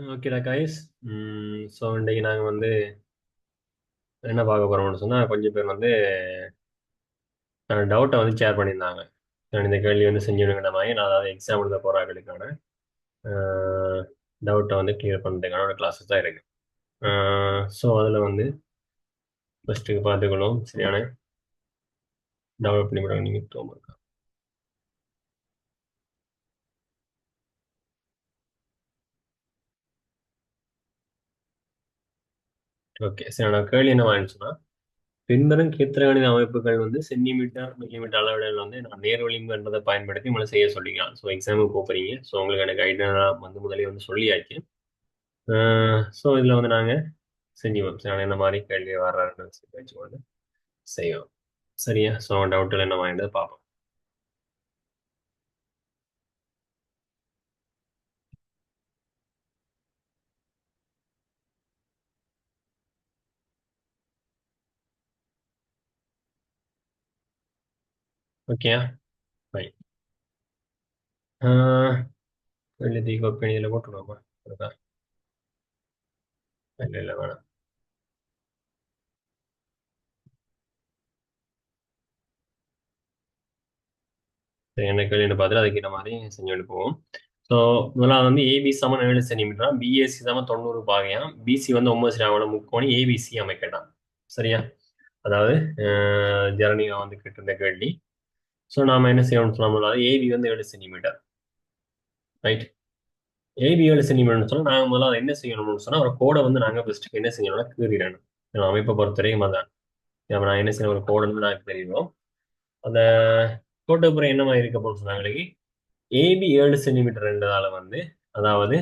ஓகேடா guys so இன்றைக்கி நாங்கள் வந்து என்ன பார்க்க போகிறோம்னு சொன்னால் கொஞ்சம் பேர் வந்து டவுட்டை வந்து ஷேர் பண்ணியிருந்தாங்க. இந்த கேள்வி வந்து செஞ்சுடுங்கிற மாதிரி. நான் அதாவது எக்ஸாம் எழுத போகிறாங்களுக்கான டவுட்டை வந்து கிளியர் பண்ணுறதுக்கான ஒரு கிளாஸஸ் தான் இருக்குது ஸோ அதில் வந்து ஃபஸ்ட்டுக்கு பார்த்துக்கணும் சரியான டெவலப் பண்ணி விடுங்க நீங்கள் தோமுருக்கா ஓகே சரி நான் கேள்வி என்ன வாங்கிச்சுன்னா பின்வரும் கீர்த்தகணித அமைப்புகள் வந்து சென்டிமீட்டர் மில்லிமீட்டர் அளவுகள் வந்து நான் நேர்வழிம்பன்றதை பயன்படுத்தி உங்களை செய்ய சொல்லிக்கலாம் ஸோ எக்ஸாமுக்கு போகிறீங்க ஸோ உங்களுக்கு எனக்கு ஐடியா வந்து முதலே வந்து சொல்லியாச்சு. ஸோ இதில் வந்து நாங்கள் செஞ்சுவோம். நான் என்ன மாதிரி கேள்வி வர்றாருன்னு வச்சுக்கோங்க செய்வோம். சரியா? ஸோ டவுட்டில் என்ன வாங்கிட்டு பார்ப்போம். ஓகே. ஃபைன் எழுதி கோப்பி இதில் போட்டுவிடுவோமா இருக்கா? இல்லை இல்லை வேணாம். என்ன கேள்வின்னு பார்த்துட்டு அதுக்கேற்ற மாதிரி செஞ்சு எடுப்போம். ஸோ முதலாவது வந்து ஏபி சமன் ஏழு சென்டிமீட்டரா பிஎஸ்சி சமன் தொண்ணூறு பாகையாம் பிசி வந்து ஒன்பது சரியான முக்கோணி ஏபிசி அமைக்கட்டாம் சரியா? அதாவது ஜெரனியா வந்து கேட்டிருந்த கேள்வி. ஸோ நாம் என்ன செய்யணும்னு சொன்னோம்னா ஏபி வந்து ஏழு சென்டிமீட்டர் ரைட் ஏபி ஏழு சென்டிமீட்டர்னு சொன்னால் நாங்கள் முதல்ல அதை என்ன செய்யணும்னு சொன்னால் ஒரு கோடை வந்து நாங்கள் ஃபஸ்ட்டு என்ன செய்யணும்னா கீறிடணும். அமைப்பை பொறுத்தவரைக்கும் அதான். நான் என்ன செய்யணும் ஒரு கோடை வந்து நாங்கள் தெரியும் அந்த கோட்டப்புறம் என்ன மாதிரி இருக்க போகணும்னு சொன்னாங்களுக்கு ஏபி ஏழு சென்டிமீட்டர் ரெண்டதால வந்து அதாவது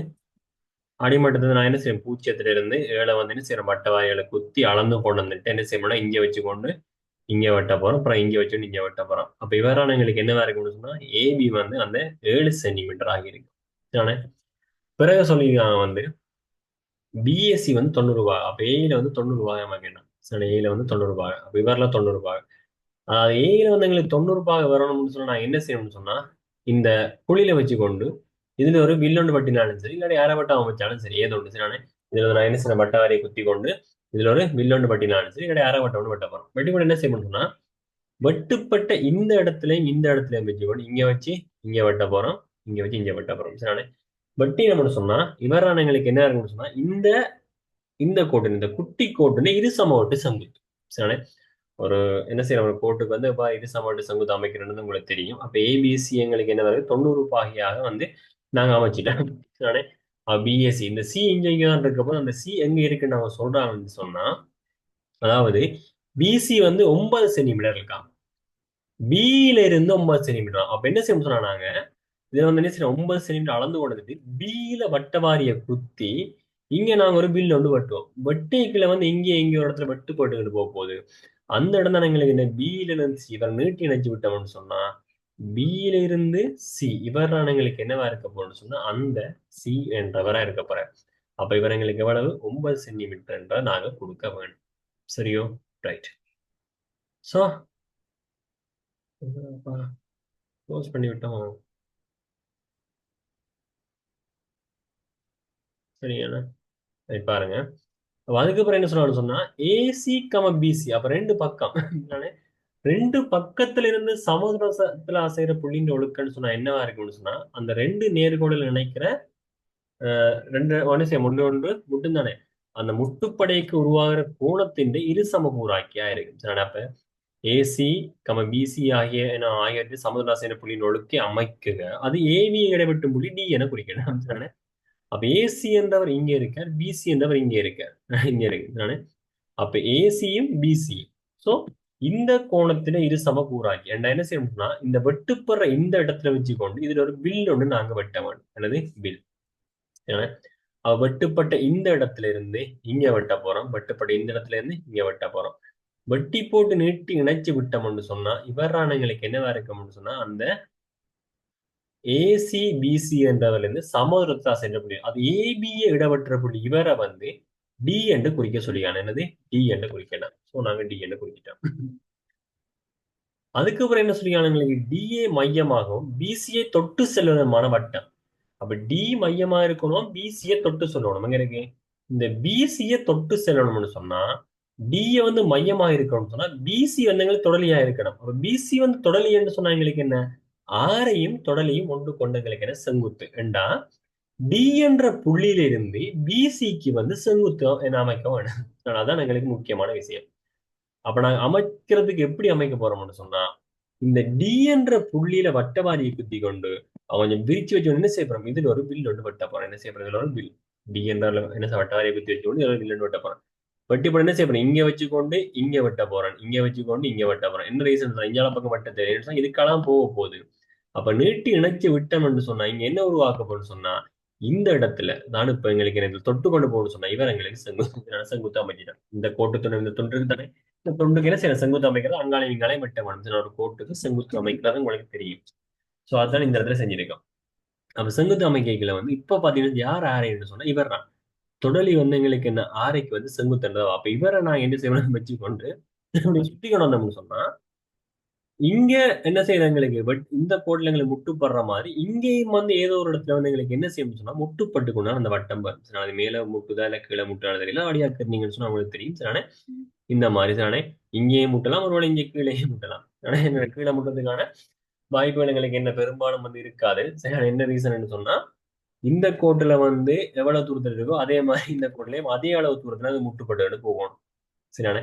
அடிமட்டத்தில் நான் என்ன செய்யணும் பூச்சியத்துல இருந்து ஏழை வந்து என்ன செய்யறேன் மட்டை வாயில குத்தி அளந்து கொண்டு வந்துட்டு என்ன செய்யணும்னா இங்கே வச்சு கொண்டு இங்கே வெட்ட போகிறோம் அப்புறம் இங்கே வச்சு இங்கே வெட்ட போகிறோம் அப்போ இவரான எங்களுக்கு என்னவா இருக்குன்னு சொன்னால் ஏபி வந்து அந்த ஏழு சென்டிமீட்டர் ஆகியிருக்கு தானே பிறகு சொல்லியிருக்காங்க வந்து பிஎஸ்சி வந்து தொண்ணூறு ரூபாய். அப்போ ஏயில வந்து தொண்ணூறு ரூபாய் கேட்டோம் சரி ஏயில வந்து தொண்ணூறு ரூபாய். அப்போ இவரில் தொண்ணூறு ரூபாய். அதாவது ஏயில வந்து எங்களுக்கு தொண்ணூறு ரூபாய் வரணும்னு சொன்னா நான் என்ன செய்யணும்னு சொன்னா இந்த குழியில வச்சுக்கொண்டு இதுல ஒரு வில்லொண்டு பட்டினாலும் சரி இல்லாட்டி யாரை வட்டம் வச்சாலும் சரி ஏதோ ஒன்று சரி இதுல நான் என்ன செய்ய வட்ட குத்தி கொண்டு இதுல ஒரு வில்லொண்டு பட்டினாலும் சரி கிடையாது அரை வட்டம் ஒன்று வெட்ட போறோம். வெட்டி கொண்டு என்ன செய்யணும்னு சொன்னா வெட்டுப்பட்ட இந்த இடத்துலயும் இந்த இடத்துலயும் வச்சுக்கொண்டு இங்க வச்சு இங்க வெட்ட போறோம். இங்க வச்சு இங்க வெட்ட போறோம். சரிண்ணே வெட்டி நம்ம சொன்னா இவரான எங்களுக்கு என்ன இருக்குன்னு சொன்னா இந்த இந்த கோட்டு இந்த குட்டி கோட்டுன்னு இரு சமவட்டு செங்குத்து. சரிண்ணே ஒரு என்ன செய்யற ஒரு கோட்டுக்கு வந்து இப்போ இரு சமவட்டு செங்குத்து அமைக்கிறேன்னு உங்களுக்கு தெரியும். அப்ப ஏபிசி எங்களுக்கு என்ன வருது? தொண்ணூறு பாகியாக வந்து நாங்க அமைச்சிட்டோம். சரிண்ணே பிஎஸ்சி இந்த சி இங்க இங்க இருக்கப்போ அந்த சி எங்க இருக்குன்னு நம்ம சொல்றான்னு சொன்னா அதாவது பிசி வந்து ஒன்பது சென்டிமீட்டர் இருக்கான் பியில இருந்து ஒன்பது சென்டிமீட்டர் அப்ப என்ன செய்ய சொன்னா நாங்க இதுல வந்து என்ன செய்யணும் ஒன்பது சென்டிமீட்டர் அளந்து கொண்டது பியில வட்டவாரிய குத்தி இங்க நாங்க ஒரு பில் வந்து வெட்டுவோம். வெட்டிக்குள்ள வந்து இங்கே இங்க ஒரு இடத்துல வெட்டு போட்டுக்கிட்டு போக போகுது அந்த இடம் தான் எங்களுக்கு இந்த பியில இருந்து சி நீட்டி இணைச்சு விட்டோம்னு சொன்னா பியிலிருந்து சி இவர் எங்களுக்கு என்னவா இருக்க போறோம்னு சொன்னா அந்த சி என்றவரா இருக்க போற அப்ப இவர் எங்களுக்கு எவ்வளவு? ஒன்பது சென்டிமீட்டர் என்ற நாங்க கொடுக்க வேணும் சரியோ? ரைட் ஸோ க்ளோஸ் பண்ணி விட்டோம். சரியான பாருங்க. அதுக்கப்புறம் என்ன சொல்லணும்னு சொன்னா ஏசி கம பிசி அப்ப ரெண்டு பக்கம். ரெண்டு பக்கத்துல இருந்து சமுதிரத்துல அசைகிற புள்ளின்ற ஒழுக்கன்னு சொன்னா என்னவா இருக்கும்னு சொன்னா அந்த ரெண்டு நேர்கோடில் நினைக்கிற ரெண்டு மனுஷன் முள்ளு ஒன்று முட்டும் தானே. அந்த முட்டுப்படைக்கு உருவாகிற கோணத்தின் இரு சமகூறாக்கியா இருக்கு. சரி அப்ப? ஏசி கம பிசி ஆகிய என ஆகியவற்றை சமுதிராசைன புள்ளியின் ஒழுக்கை அமைக்குக. அது ஏவி இடைவெட்டும் புள்ளி டி என குறிக்கணும் அப்ப ஏசி என்றவர் இங்க இருக்கார் பிசி என்றவர் இங்க இருக்கார். இங்க இருக்கு. அப்ப ஏசியும் பிசி சோ இந்த கோணத்துல இரு சமக்கூறாக்கி. என்ன என்ன செய்யணும்னா இந்த வெட்டுப்படுற இந்த இடத்துல வச்சுக்கொண்டு இதுல ஒரு பில் ஒன்று நாங்க வெட்ட வேண்டும் அல்லது பில் அவ வெட்டுப்பட்ட இந்த இடத்துல இருந்து இங்க வெட்ட போறோம். வெட்டுப்பட்ட இந்த இடத்துல இருந்து இங்க வெட்ட போறோம். வெட்டி போட்டு நீட்டி இணைச்சு விட்டோம்னு சொன்னா இவரானங்களுக்கு என்னவா இருக்கும்னு சொன்னா அந்த ஏசி பிசி என்றதுல இருந்து சமதூரத்தா சென்ற புள்ளி. அது ஏபிய இடவற்ற புள்ளி. இவரை வந்து டி என்று குறிக்க சொல்லியான என்னது? டி என்று குறிக்கணும் ஸோ நாங்க டி என்று குறிக்கிட்டோம். அதுக்கப்புறம் என்ன சொல்லியான டிஏ மையமாகவும் பிசியை தொட்டு செல்வதற்கான வட்டம். அப்ப டி மையமா இருக்கணும் பிசிய தொட்டு சொல்லணும். எங்க இருக்கு? இந்த பிசியை தொட்டு செல்லணும்னு சொன்னா டிஏ வந்து மையமா இருக்கணும்னு சொன்னா பிசி வந்து எங்களுக்கு தொடலியா இருக்கணும். அப்ப பிசி வந்து தொடலி என்று சொன்னா எங்களுக்கு என்ன? ஆரையும் தொடலியும் ஒன்று கொண்டு எங்களுக்கு என்ன? செங்குத்து. என்றா டி என்ற புள்ளியிலிருந்து பிசிக்கு வந்து செங்குத்து என்ன அமைக்க வேணும் அதான் எங்களுக்கு முக்கியமான விஷயம். அப்ப நாங்க அமைக்கிறதுக்கு எப்படி அமைக்க போறோம்னு சொன்னா இந்த டி என்ற புள்ளியில வட்டவாரியை குத்தி கொண்டு அவன் கொஞ்சம் விரிச்சு வச்சு என்ன செய்ய போறோம் இதுல ஒரு பில் ஒன்று வெட்ட போறேன். என்ன செய்ய போறோம் இதுல ஒரு பில் டி என்ற என்ன செய்ய வட்டவாரியை குத்தி வச்சு கொண்டு இதுல ஒரு வில் ஒன்று வெட்ட போறேன். வெட்டி போட என்ன செய்ய போறேன்? இங்க வச்சுக்கொண்டு இங்க வெட்ட போறேன். இங்க வச்சுக்கொண்டு இங்க வெட்ட போறேன். என்ன ரீசன் இஞ்சால பக்கம் வெட்ட தெரியும் இதுக்கெல்லாம் போக போகுது. அப்ப நீட்டி இணைச்சு விட்டோம்னு சொன்னா இங்க என்ன உருவாக்க போறோம்னு சொன்னா இந்த இடத்துல நான் இப்ப எங்களுக்கு எனக்கு தொட்டு கொண்டு போகணும்னு சொன்னா இவர் எங்களுக்கு செங்குத்து செங்குத்து அமைச்சிட்டார் இந்த கோட்டு துணை இந்த தொண்டுக்கு தானே இந்த தொண்டுக்கு சில செங்குத்து அமைக்கிறது? அங்காலே இங்காலே வெட்ட வேணும். ஒரு கோட்டுக்கு செங்குத்து அமைக்கிறது உங்களுக்கு தெரியும். சோ அதான் இந்த இடத்துல செஞ்சிருக்கோம். அப்ப செங்குத்து அமைக்கைகளை வந்து இப்ப பாத்தீங்கன்னா யார் ஆரைன்னு சொன்னா இவர் தான். தொடலி வந்து எங்களுக்கு என்ன? ஆரைக்கு வந்து செங்குத்துன்றதா அப்ப இவரை நான் என்ன செய்வேன் வச்சுக்கொண்டு சுத்தி கொண்டு வந்தோம்னு சொன்னா இங்க என்ன செய்யுது எங்களுக்கு? பட் இந்த கோட்ல எங்களுக்கு முட்டுப்படுற மாதிரி இங்கேயும் வந்து ஏதோ ஒரு இடத்துல வந்து எங்களுக்கு என்ன செய்யணும்னு சொன்னா முட்டுப்பட்டு கொண்டா அந்த வட்டம் வரும் அது மேல முட்டுதா இல்ல கீழே முட்டாத தெரியல அடியா தெரிஞ்சீங்கன்னு சொன்னா உங்களுக்கு தெரியும். சரிதானே இந்த மாதிரி சானே இங்கேயும் முட்டலாம் ஒருவேளை இங்கே கீழேயே முட்டலாம். ஆனா எங்களுக்கு கீழே முட்டுறதுக்கான வாய்ப்புகள் எங்களுக்கு என்ன பெரும்பாலும் வந்து இருக்காது. சரி என்ன ரீசன் சொன்னா இந்த கோட்டுல வந்து எவ்வளவு தூரத்துல இருக்கோ அதே மாதிரி இந்த கோட்லயும் அதே அளவு தூரத்துல அது முட்டுப்பட்டு போகணும். சரியான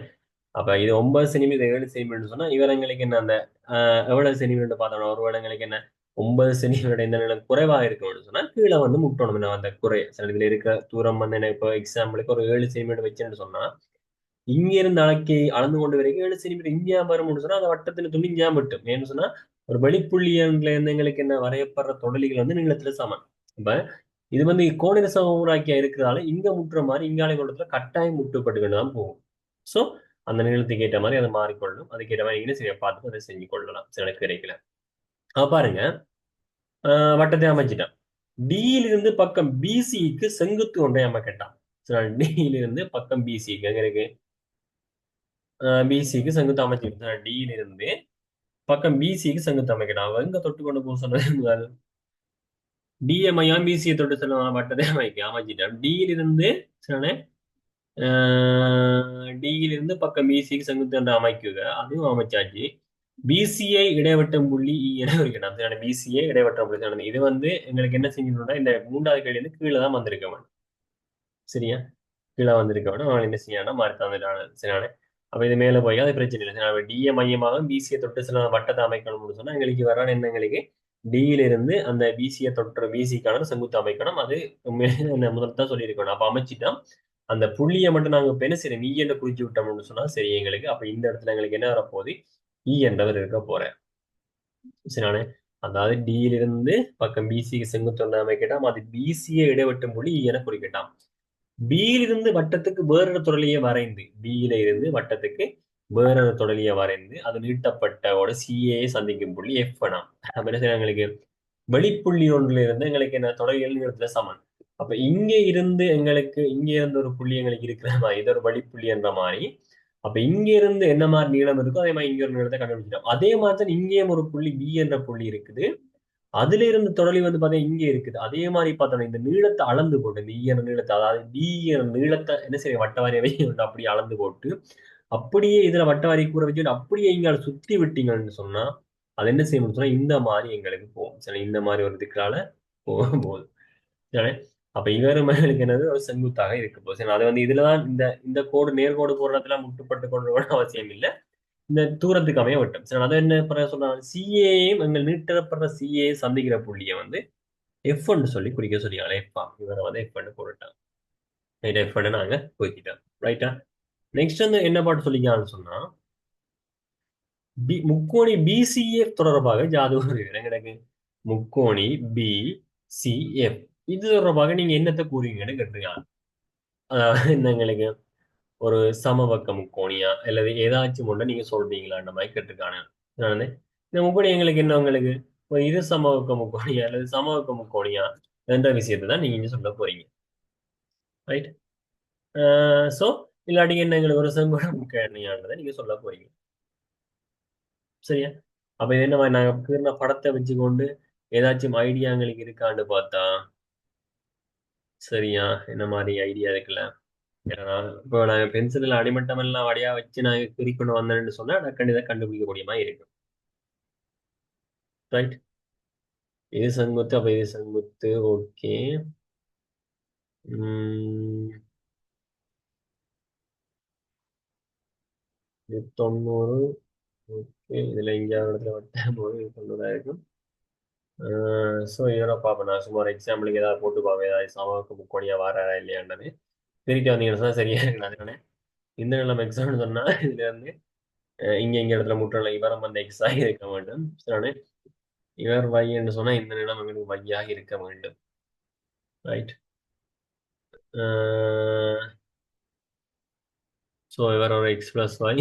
அப்ப இது ஒன்பது சென்டிமீட்டர் ஏழு சென்டிமீட்டர் சொன்னா இவரங்களுக்கு என்ன அந்த ஆஹ், எவ்வளவு சென்டிமீட்டர் பார்த்தோம்னா ஒரு எங்களுக்கு என்ன? ஒன்பது சென்டிமீட்டர் இந்த நிலம் குறைவா இருக்கணும்னு சொன்னா கீழே வந்து முட்டணும் என்ன அந்த குறை. சில இதுல இருக்கிற தூரம் வந்து என்ன இப்போ எக்ஸாம்பிளுக்கு ஒரு ஏழு சென்டிமீட்டர் வச்சுன்னு சொன்னா இங்க இருந்து அளக்கி அளந்து கொண்டு வரைக்கும் ஏழு சென்டிமீட்டர் இங்கேயா வரும்னு சொன்னா அந்த வட்டத்தில் துணி இங்கேயா மட்டும். ஏன்னு சொன்னா ஒரு வெளிப்புள்ளியன்ல இருந்து எங்களுக்கு என்ன வரையப்படுற தொடலிகள் வந்து நீளத்துல சமன் இப்ப இது வந்து கோணிரச ஊராக்கியா இருக்கிறதால இங்க முட்டுற மாதிரி இங்காலை கொண்டத்துல கட்டாயம் முட்டுப்பட்டு வேண்டுதான் போகும். சோ அந்த நிலத்துக்கு ஏற்ற மாதிரி அதை மாறிக்கொள்ளும் அதுக்கேற்ற மாதிரி நீங்க சரியா பார்த்து அதை செஞ்சு கொள்ளலாம் சில கிடைக்கல. அப்ப பாருங்க. ஆஹ் வட்டத்தை அமைச்சிட்டான் டியிலிருந்து பக்கம் பிசிக்கு செங்குத்து ஒன்றை அமைக்கட்டான் டியில் டியிலிருந்து பக்கம் பிசிக்கு எங்க இருக்கு? பிசிக்கு செங்குத்து அமைச்சிருக்கு டியிலிருந்து பக்கம் பிசிக்கு செங்குத்து அமைக்கட்டான் அவ எங்க தொட்டு கொண்டு போக சொன்னது டிஎம்ஐயா பிசியை தொட்டு சொல்லுவான் வட்டத்தை அமைக்க. அமைச்சிட்டான் டியிலிருந்து சொன்னேன் டியிலிருந்து டியில் இருந்து பக்கம் பிசிக்கு செங்குத்து என்று அமைக்குக அதுவும் அமைச்சாச்சு. பிசிஐ இடைவட்டம் புள்ளி இ என குறிக்கணும். பிசிஐ இடைவட்டம் புள்ளி நடந்தது இது வந்து எங்களுக்கு என்ன செஞ்சிடணும்னா இந்த மூன்றாவது கேள்வி கீழே தான் வந்திருக்க வேணும். சரியா? கீழே வந்திருக்க வேணும். அவங்க என்ன செய்யணும் மாறி தந்துட்டான சரியான அப்போ இது மேலே போய் அது பிரச்சனை இல்லை. சரி டிஏ மையமாக பிசியை தொட்டு சில வட்டத்தை அமைக்கணும்னு சொன்னால் எங்களுக்கு வரான என்ன எங்களுக்கு? அந்த பிசியை தொற்று பிசிக்கான செங்குத்து அமைக்கணும். அது முதல் தான் சொல்லியிருக்கணும். அப்போ அமைச்சிட்டோம். அந்த புள்ளியை மட்டும் நாங்க இப்போ என்ன சரி நீ என்ன குறிச்சு விட்டோம்னு சொன்னா சரி எங்களுக்கு அப்ப இந்த இடத்துல எங்களுக்கு என்ன வரப்போகுது? E இ என்றவர் இருக்க போறேன். சரியானே அதாவது டியிலிருந்து பக்கம் பிசிக்கு செங்குத்து அமைக்கட்டாம் அது பிசியை இடைவட்டும் புள்ளி e இ என குறிக்கட்டாம். பியிலிருந்து வட்டத்துக்கு வேறொரு தொடலியை வரைந்து பியில இருந்து வட்டத்துக்கு வேறொரு தொடலியை வரைந்து அது நீட்டப்பட்டவோட சிஏ சந்திக்கும் புள்ளி எஃப் நாம் அப்ப என்ன எங்களுக்கு? வெளிப்புள்ளி ஒன்றுல இருந்து எங்களுக்கு என்ன? தொடலியல் நீளத்துல சமன். அப்ப இங்கே இருந்து எங்களுக்கு இங்கே இருந்து ஒரு புள்ளி எங்களுக்கு இருக்கிற மாதிரி இது ஒரு வழிப்புள்ளி என்ற மாதிரி. அப்ப இங்க இருந்து என்ன மாதிரி நீளம் இருக்கோ அதே மாதிரி இங்க ஒரு நீளத்தை கண்டுபிடிக்கிறோம் அதே மாதிரி தான் இங்கேயும் ஒரு புள்ளி பி என்ற புள்ளி இருக்குது. அதுல இருந்து தொடலி வந்து பாத்தீங்கன்னா இங்க இருக்குது. அதே மாதிரி பார்த்தோம்னா இந்த நீளத்தை அளந்து போட்டு இந்த e ஈயன நீளத்தை அதாவது டி நீளத்தை என்ன செய்ய வட்டவாரியை வச்சு அப்படியே அளந்து போட்டு அப்படியே இதுல வட்டவாரி கூற வச்சு அப்படியே இங்க சுத்தி விட்டீங்கன்னு சொன்னா அது என்ன செய்யணும்னு சொன்னா இந்த மாதிரி எங்களுக்கு போகும். சரி இந்த மாதிரி ஒரு திக்கலால போகும் போகுது சரி அப்ப இவர் மேலுக்கு என்னது? ஒரு செங்குத்தாக இருக்கு. போகுது சரி அது வந்து இதுலதான் இந்த இந்த கோடு நேர்கோடு போடுறதுலாம் முட்டுப்பட்டு கொண்டு அவசியம் இல்லை. இந்த தூரத்துக்கு அமைய வட்டம். சரி அதை என்ன பண்ண சொல்றாங்க? சிஏயும் எங்கள் நீட்டப்படுற சிஏ சந்திக்கிற புள்ளியை வந்து எஃப் சொல்லி குறிக்க சொல்லியாங்களே எஃப் இவரை வந்து எஃப் போட்டுட்டான் ரைட் எஃப் நாங்க குறிக்கிட்டோம் ரைட்டா நெக்ஸ்ட் வந்து என்ன பாட்டு சொல்லிக்கான்னு சொன்னா பி முக்கோணி பிசிஎஃப் தொடர்பாக ஜாதகம் எனக்கு முக்கோணி பி சிஎஃப் இது தொடர்பாக நீங்க என்னத்தை கூறுவீங்கன்னு கேட்டிருக்காங்க? அதாவது என்ன எங்களுக்கு ஒரு சமபக்க முக்கோணியா அல்லது ஏதாச்சும் ஒன்று நீங்க சொல்றீங்களான்ற மாதிரி கேட்டிருக்காங்க நான் இந்த முக்கோணி எங்களுக்கு என்ன உங்களுக்கு? ஒரு இரு சமபக்க முக்கோணியா அல்லது சமபக்க முக்கோணியா என்ற விஷயத்தை தான் நீங்க சொல்ல போறீங்க. ரைட் சோ இல்லாட்டி என்ன எங்களுக்கு ஒரு செங்கோட முக்கோணியான்றதை நீங்க சொல்ல போறீங்க. சரியா? அப்ப இது என்ன மாதிரி? நாங்க படத்தை வச்சுக்கொண்டு ஏதாச்சும் ஐடியா எங்களுக்கு இருக்கான்னு பார்த்தா சரியா? என்ன மாதிரி ஐடியா இருக்குல்ல? ஏன்னா இப்போ நாங்கள் பென்சிலில் அடிமட்டம் எல்லாம் வடியா வச்சு நாங்கள் குறிக்கொண்டு வந்தேன்னு சொன்னால் டக்குன்னு இதை கண்டுபிடிக்க மாதிரி இருக்கும். ரைட் இது செங்குத்து அப்போ இது செங்குத்து ஓகே இது தொண்ணூறு ஓகே இதுல இங்கே இடத்துல வட்டம் போது தொண்ணூறாக இருக்கும். ஸோ இதெல்லாம் பார்ப்பேன் நான் சும்மா ஒரு எக்ஸாம்பிளுக்கு ஏதாவது போட்டு பார்ப்பேன் ஏதாவது சமக்கு முக்கோணியா வாராரா இல்லையான்றது திருப்பி வந்தீங்கன்னா சொன்னா சரியா இருக்கு அதனால இந்த நிலம் எக்ஸாம்னு சொன்னா இதுல இருந்து இங்க இங்க இடத்துல முற்றல இவரம் வந்த எக்ஸ் ஆகி இருக்க வேண்டும். இவர் வை என்று சொன்னா இந்த நிலம் எங்களுக்கு வையாக இருக்க வேண்டும். ரைட் ஸோ இவர் ஒரு எக்ஸ் பிளஸ் வை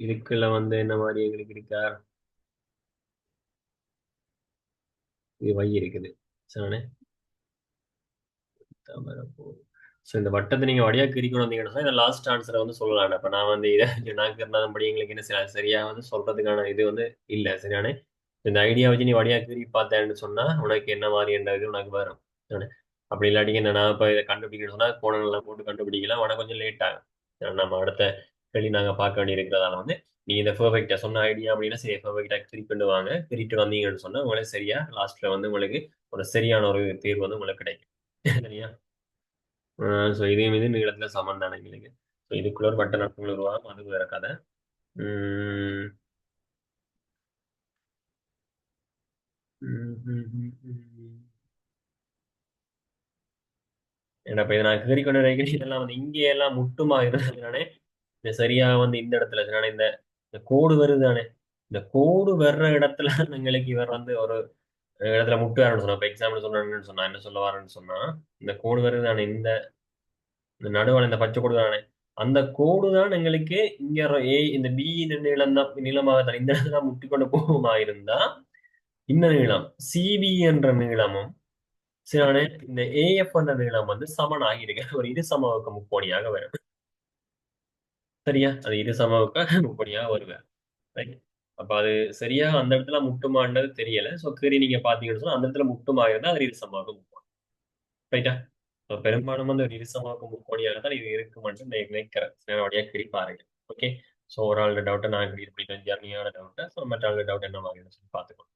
இதுக்குள்ள வந்து என்ன மாதிரி எங்களுக்கு இருக்கார் இது வை இருக்குது. சரிதானே ஸோ இந்த வட்டத்தை நீங்கள் வழியாக கிரிக்கணும் வந்தீங்கன்னா இந்த லாஸ்ட் ஆன்சரை வந்து சொல்லலாம். இப்போ நான் வந்து இதை நான் இருந்தாலும் எங்களுக்கு என்ன செய்யலாம் சரியாக வந்து சொல்றதுக்கான இது வந்து இல்லை. சரியானே இந்த ஐடியா வச்சு நீ வழியாக கிரி பார்த்தேன்னு சொன்னா உனக்கு என்ன மாதிரி என்ற இது உனக்கு வரும். அப்படி இல்லாட்டிங்க நான் இப்போ இதை கண்டுபிடிக்கணும்னு சொன்னா கோணங்கள்லாம் போட்டு கண்டுபிடிக்கலாம். உனக்கு கொஞ்சம் லேட் ஆகும். நம்ம அடுத்த கேள்வி நாங்கள் பார்க்க வேண்டி இருக்கிறதால வந்து நீ இந்த பெர்ஃபெக்டா சொன்ன ஐடியா அப்படின்னா சரி பெர்ஃபெக்டா கிரிக்கிட்டு வாங்க கிரிட்டு வந்தீங்கன்னு சொன்னா உங்களுக்கு சரியா லாஸ்ட்ல வந்து உங்களுக்கு ஒரு சரியான ஒரு தீர்வு வந்து உங்களுக்கு கிடைக்கும். சரியா? ஸோ இதே மீது நீளத்துல சமன் தானே எங்களுக்கு. ஸோ இதுக்குள்ள ஒரு வட்ட நட்புகள் உருவாகும் அது வேற கதை. உம் உம் ஏன்னா இப்ப இதை நான் கேறிக்கொண்டு இதெல்லாம் வந்து இங்கே எல்லாம் முட்டுமா இருந்ததுனானே சரியா வந்து இந்த இடத்துல இந்த இந்த கோடு வருதானே இந்த கோடு வர்ற இடத்துல எங்களுக்கு இவர் வந்து ஒரு இடத்துல முட்டு வரணும்னு சொன்னா இப்போ எக்ஸாம்பிள் சொன்னு சொன்னா என்ன சொல்ல வரேன்னு சொன்னா இந்த கோடு வருதானே இந்த இந்த நடுவான இந்த பச்சை கோடு தானே? அந்த கோடு தான் எங்களுக்கு இங்க ஏ இந்த பி நீளம் தான் நீளமாக தான் இந்த இடத்துல முட்டி கொண்டு போகுமா இருந்தா இந்த நீளம் சிபி என்ற நீளமும் சரியான இந்த ஏஎஃப் என்ற நீளம் வந்து சமனாகி இருக்கு ஒரு இரு சமவக்க முக்கோணியாக வரும். சரியா? அது இரு சமவக்க முப்படியா வருவேன் ரைட் அப்ப அது சரியா அந்த இடத்துல முட்டுமான்றது தெரியல. சோ கீறி நீங்க பாத்தீங்கன்னு சொன்னா அந்த இடத்துல முட்டுமா அது இரு சமவக்க முக்கோணம் ரைட்டா So, பெரும்பாலும் வந்து ஒரு இருசமாக்கும் முக்கோணியாக தான் இது இருக்குமென்று நான் நினைக்கிறேன் கிரி பாருங்க. ஓகே ஸோ ஒரு ஆளோட டவுட்டை நான் கிளியர் பண்ணிட்டேன். ஜர்னியான டவுட்டை ஸோ மற்ற ஆளோட டவுட் என்ன மாதிரி சொல்லி பார்த்துக்கணும்